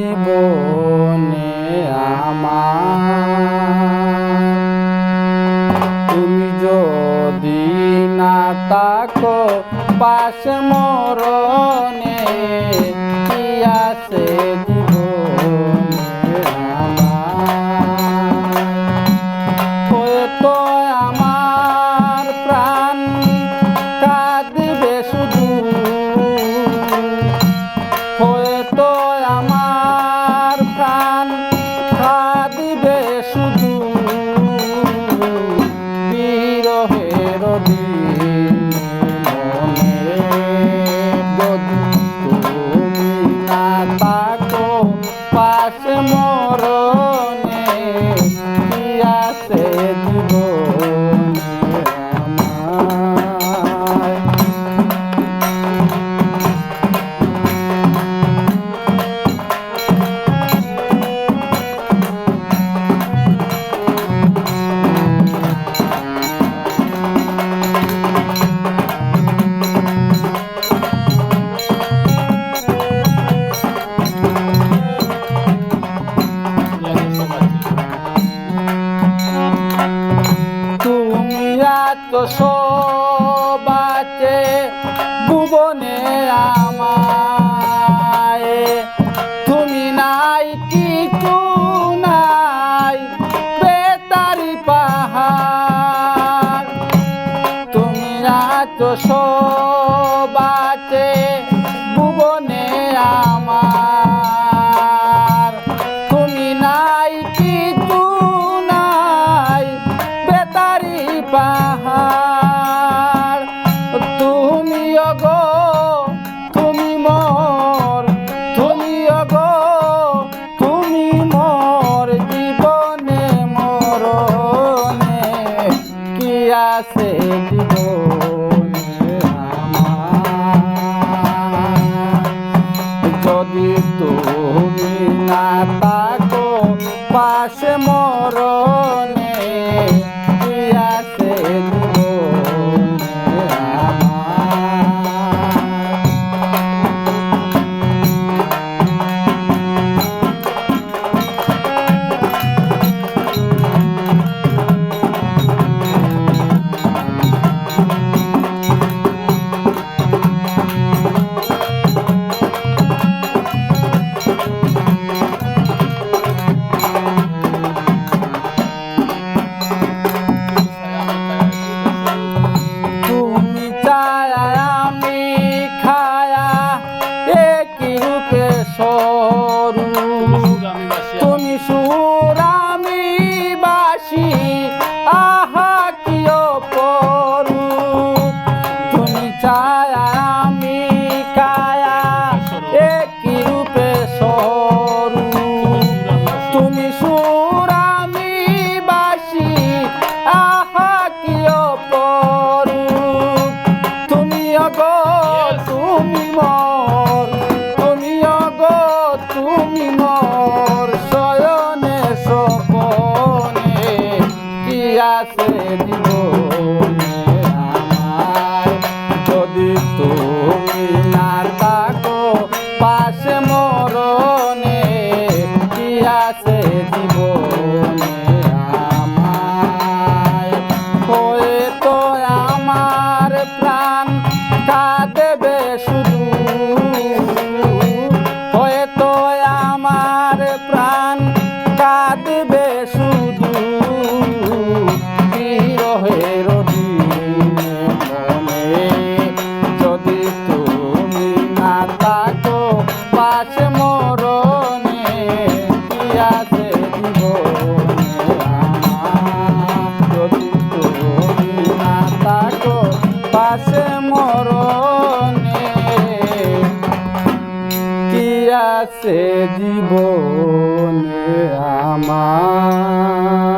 জীবনে আমার। তুমি যদি না তাকো পাশ মরণে সব আছে যদি তুমি না তাকো পাশে রূপে তুমি সুর আমি বাসি আহা কিয় পরু তুমি চায়া আমি কায়া একই রূপে সরু তুমি সুর আমি বাসি আহা কিয় পরু তুমি অগ তুমি মর। আছে জীবনে আমার। যদি তুমি না থাকো পাশে মরণে, কি আছে জীবনে আমায়? আমার প্রাণ কাঁদবে শুধু। হয়তো আমার প্রাণ কাঁদবে আছে জীবনে আমার।